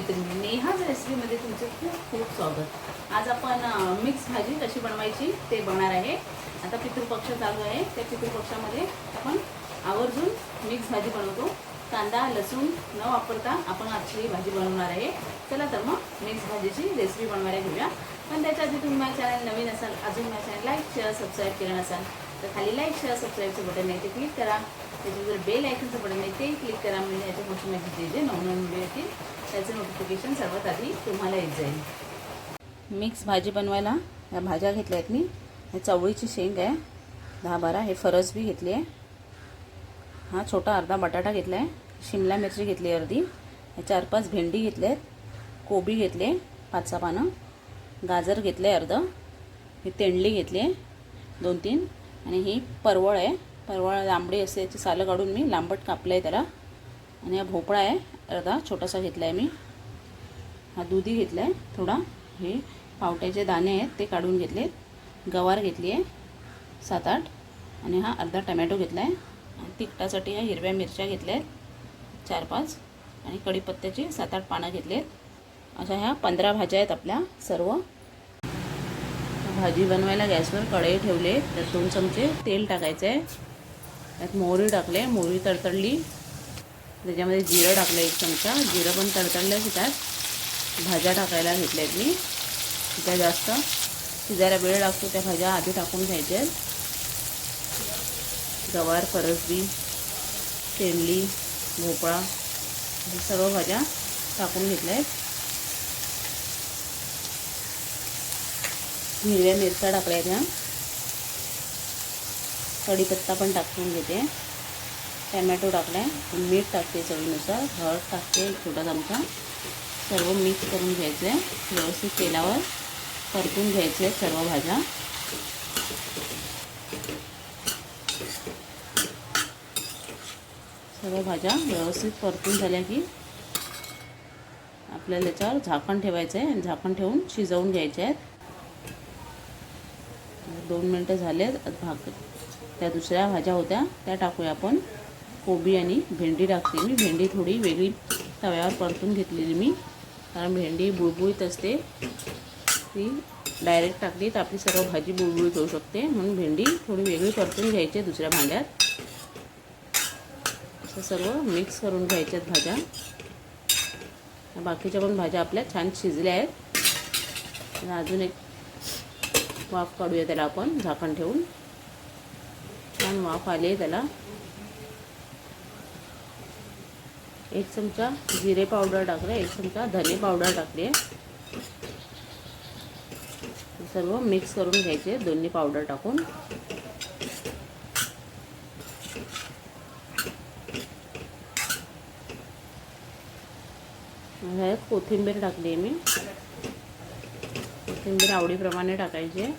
मैत्रिणी नेहाज रेसिपीमध्ये तुमचे खूप खूप स्वागत. आज आपण मिक्स भाजी कशी बनवायची ते बघणार आहे. आता पितृपक्ष चालू आहे. त्या पितृपक्षामध्ये आपण आवर्जून मिक्स भाजी बनवतो. कांदा लसूण न वापरता आपण आजची भाजी बनवणार आहे. चला तर मग मिक्स भाजीची रेसिपी बनवायला घेऊया. पण त्याच्या आधी तुम्ही माझ्या चॅनल नवीन असाल अजून माझ्या चॅनल लाईक शेअर सबस्क्राईब केलं नसाल तर खाली लाईक शेअर सबस्क्राईबचं बटन आहे ते क्लिक करा. त्याच्यावर जर बेल आयकनचं बटन आहे ते क्लिक करा म्हणजे याच्यापासून माझे जे जे नवनवीन व्हिडिओ येतील. त्याचं नोटिफिकेशन सर्वात आधी तुम्हाला येत जाईल. मिक्स भाजी बनवायला. या भाज्या घेतल्या आहेत मी. हे चवळीची शेंग आहे. दहा बारा. हे फरस बी घेतली आहे. हा छोटा अर्धा बटाटा घेतला आहे शिमला मिरची घेतली अर्धी. चार पाच भेंडी घेतल्या आहेत कोबी घेतले पाच सहा पानं. गाजर घेतलं आहे अर्धं. ही तेंडली घेतली आहे. दोन तीन. आणि ही परवळ आहे. परवळ लांबडी असते याची सालं काढून मी लांबट कापलं आहे त्याला. आणि हा भोपळा आहे अर्धा छोटासा घेतला आहे मी. हा दुधी घेतला आहे थोडा. हे पावट्याचे दाणे आहेत ते काढून घेतले. गवार घेतली आहे सात आठ. आणि हा अर्धा टमॅटो घेतला आहे आणि तिखटासाठी ह्या हिरव्या मिरच्या घेतल्या आहेत चार पाच. आणि कढीपत्त्याची सात आठ पानं घेतली आहेत अशा ह्या पंधरा भाज्या आहेत आपल्या सर्व. भाजी बनवायला गॅसवर कढई ठेवले त्यात दोन चमचे तेल टाकायचं आहे त्यात मोहरी टाकले मोहरी तडतडली. त्याच्यामध्ये जिरं टाकलं एक चमचा. जिरं पण तडतडलं की त्यात. भाज्या टाकायला घेतल्या आहेत मी. त्या जास्त. शिजायला वेळ लागतो त्या भाज्या आधी टाकून घ्यायच्या आहेत गवार फरसबी तेंडली भोपळा हे सर्व भाज्या टाकून घेतल्या आहेत हिरव्या मिरच्या टाकल्या आहेत कढीपत्ता पण टाकून घेते. टॅमॅटो टाकला आहे मीठ टाकते चवीनुसार. हळद टाकते एक छोटा चमचा सर्व मिक्स करून घ्यायचं. आहे व्यवस्थित तेलावर परतून घ्यायचे आहेत सर्व भाज्या. सर्व भाज्या व्यवस्थित परतून झाल्या की आपल्याला त्याच्यावर झाकण ठेवायचं आहे आणि झाकण ठेवून शिजवून घ्यायचे आहेत. दोन मिनटं झाले भाग त्या दुसऱ्या भाज्या होत्या त्या टाकूया आपण. कोबी आणि भेंडी टाकते मी. भेंडी थोडी वेगळी तव्यावर परतून घेतलेली मी. कारण भेंडी बुळबुळीत असते. ती डायरेक्ट टाकली तर आपली सर्व भाजी बुळबुळीत होऊ शकते. म्हणून भेंडी थोडी वेगळी परतून घ्यायची आहे दुसऱ्या भांड्यात. असं सर्व मिक्स करून घ्यायच्यात भाज्या. बाकीच्या पण भाज्या आपल्या छान शिजल्या आहेत. अजून एक वाफ काढूया त्याला आपण झाकण ठेवून. छान वाफ आले त्याला. एक चमचा जिरे पावडर टाकलं एक चमचा धने पावडर टाकली आहे. सर्व मिक्स करून घ्यायचे दोन्ही पावडर टाकून. ह्यात कोथिंबीर टाकली आहे मी. कोथिंबीर आवडीप्रमाणे टाकायची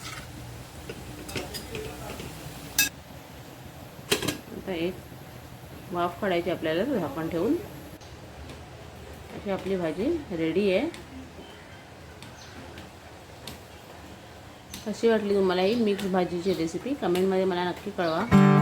आता एक वाफ काढायची आपल्याला झाकण ठेवून अशी आपली भाजी रेडी आहे. कशी वाटली तुम्हाला ही मिक्स भाजीची रेसिपी कमेंटमध्ये मला नक्की कळवा.